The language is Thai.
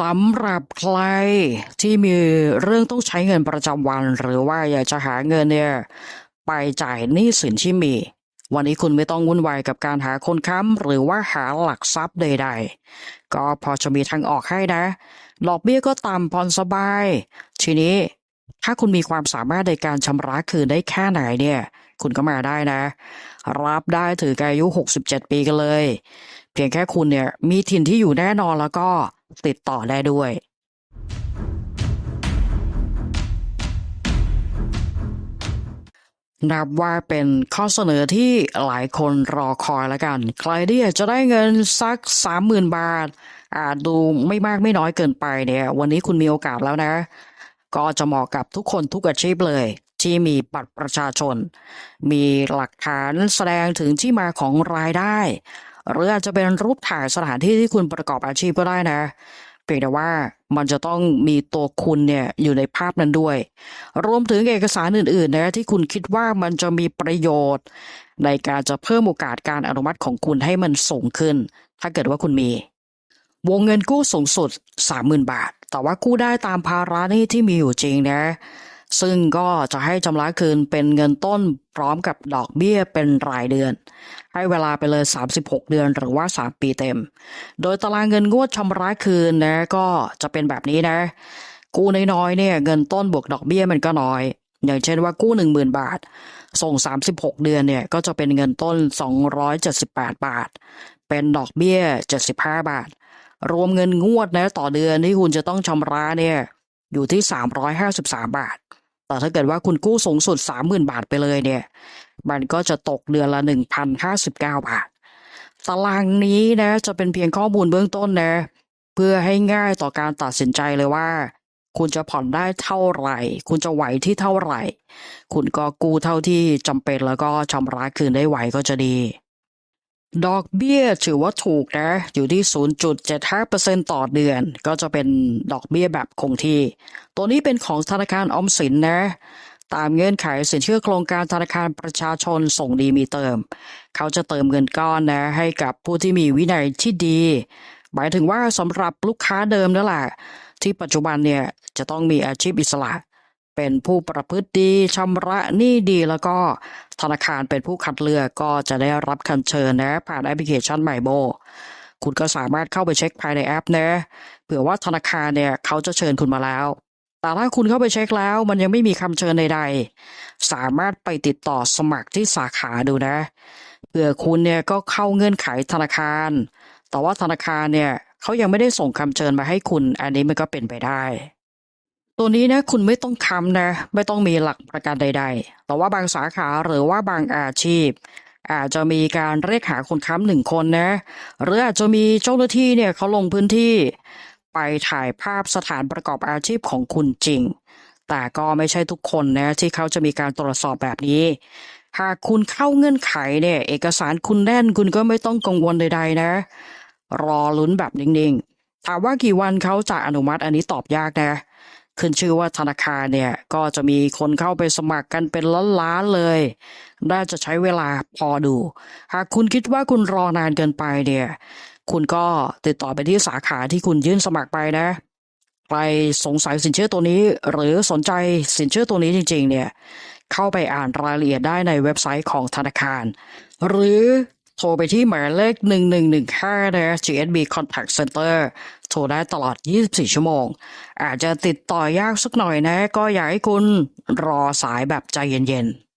สำหรับใครที่มีเรื่องต้องใช้เงินประจำวัน หรือว่าอยากจะหาเงินเนี่ยไปจ่ายหนี้สินที่มี วันนี้คุณไม่ต้องวุ่นวายกับการหาคนค้ำหรือว่าหาหลักทรัพย์ใด ๆ ก็พอจะมีทางออกให้นะดอกเบี้ยก็ต่ำผ่อนสบาย ทีนี้ถ้าคุณมีความสามารถในการชำระคืนได้แค่ไหนเนี่ย คุณก็มาได้นะ รับได้ถึงอายุ 67 ปีกันเลย เพียงแค่คุณเนี่ยมีถิ่นที่อยู่แน่นอนแล้วก็ ติดต่อได้ด้วยนับว่าเป็นข้อเสนอที่หลายคนรอคอยแล้วกัน ใครที่อยากจะได้เงินสักสามหมื่นบาท อาจดูไม่มากไม่น้อยเกินไปเนี่ย วันนี้คุณมีโอกาสแล้วนะ ก็จะเหมาะกับทุกคนทุกอาชีพเลย ที่มีบัตรประชาชน มีหลักฐานแสดงถึงที่มาของรายได้ หรืออาจจะเป็นรูปถ่ายสถานที่ที่คุณประกอบอาชีพก็ได้นะเพียงแต่ว่ามันจะต้องมีตัวคุณเนี่ยอยู่ในภาพนั้นด้วย รวมถึงเอกสารอื่นๆนะที่คุณคิดว่ามันจะมีประโยชน์ ในการจะเพิ่มโอกาสการอนุมัติของคุณให้มันสูงขึ้น ถ้าเกิดว่าคุณมี วงเงินกู้สูงสุด 30,000 บาท แต่ว่ากู้ได้ตามภาระหนี้ที่มีอยู่จริงนะ ซึ่งก็จะให้ชำระคืนเป็นเงินต้นพร้อมกับดอกเบี้ยเป็นรายเดือน ให้เวลาไปเลย 36 เดือนหรือว่า 3 ปีเต็ม โดยตารางเงินงวดชำระคืนนะก็จะเป็นแบบนี้นะ กู้น้อยๆเนี่ยเงินต้นบวกดอกเบี้ยมันก็น้อย อย่างเช่นว่ากู้ 10,000 บาท ส่ง 36 เดือนเนี่ยก็จะเป็นเงินต้น 278 บาท เป็นดอกเบี้ย 75 บาท รวมเงินงวดนะต่อเดือนที่คุณจะต้องชำระเนี่ยอยู่ที่ 353 บาท แต่ถ้าเกิดว่าคุณกู้สูงสุด 30,000 บาทไปเลยเนี่ย มันก็จะตกเดือนละ 1,059 บาท ตารางนี้นะจะเป็นเพียงข้อมูลเบื้องต้นนะ เพื่อให้ง่ายต่อการตัดสินใจเลยว่า คุณจะผ่อนได้เท่าไหร่ คุณจะไหวที่เท่าไหร่ คุณก็กู้เท่าที่จำเป็นแล้วก็ชำระคืนได้ไหวก็จะดี ดอกเบี้ยถือว่าถูกนะ อยู่ที่ 0.75%ต่อเดือน ก็จะเป็นดอกเบี้ยแบบคงที่ ตัวนี้เป็นของธนาคารออมสินนะ ตามเงื่อนไขสินเชื่อโครงการธนาคารประชาชนส่งดีมีเติม เขาจะเติมเงินก้อนนะ ให้กับผู้ที่มีวินัยที่ดี หมายถึงว่าสำหรับลูกค้าเดิมนั่นแหละที่ปัจจุบันเนี่ยจะต้องมีอาชีพอิสระ เป็นผู้ประพฤติดีชำระหนี้ดีแล้วก็ธนาคารเป็นผู้คัดเลือกก็จะได้รับคำเชิญนะผ่านแอปพลิเคชันใหม่โบ คุณก็สามารถเข้าไปเช็คภายในแอปนะเผื่อว่าธนาคารเนี่ยเขาจะเชิญคุณมาแล้ว แต่ถ้าคุณเข้าไปเช็คแล้ว มันยังไม่มีคำเชิญใดๆ สามารถไปติดต่อสมัครที่สาขาดูนะเผื่อคุณเนี่ยก็เข้าเงื่อนไขธนาคาร แต่ว่าธนาคารเนี่ยเขายังไม่ได้ส่งคำเชิญมาให้คุณ อันนี้มันก็เป็นไปได้ ตัวนี้นะคุณไม่ต้องค้ำนะ ไม่ต้องมีหลักประกันใด ๆ แต่ว่าบางสาขาหรือว่าบางอาชีพ อาจจะมีการเรียกหาคนค้ำหนึ่งคนนะ หรืออาจจะมีเจ้าหน้าที่เนี่ยเขาลงพื้นที่ ไปถ่ายภาพสถานประกอบอาชีพของคุณจริง แต่ก็ไม่ใช่ทุกคนนะที่เขาจะมีการตรวจสอบแบบนี้ หากคุณเข้าเงื่อนไขเนี่ยเอกสารคุณแน่นคุณก็ไม่ต้องกังวลใด ๆ นะ รอลุ้นแบบนิ่งๆ ถามว่ากี่วันเขาจะอนุมัติอันนี้ตอบยากนะ ขึ้นชื่อว่าธนาคารเนี่ยก็จะมีคนเข้าไปสมัครกันเป็นล้านๆเลย น่าจะใช้เวลาพอดู หากคุณคิดว่าคุณรอนานเกินไปเนี่ย คุณก็ติดต่อไปที่สาขาที่คุณยื่นสมัครไปนะ ใครสงสัยสินเชื่อตัวนี้ หรือสนใจสินเชื่อตัวนี้จริง ๆ เนี่ย เข้าไปอ่านรายละเอียดได้ในเว็บไซต์ของธนาคาร หรือ โทรไปที่หมายเลข 1115นะ GSB Contact Center โทรได้ตลอด 24 ชั่วโมง อาจจะติดต่อยากสักหน่อยนะ ก็อยากให้คุณรอสายแบบใจเย็นๆ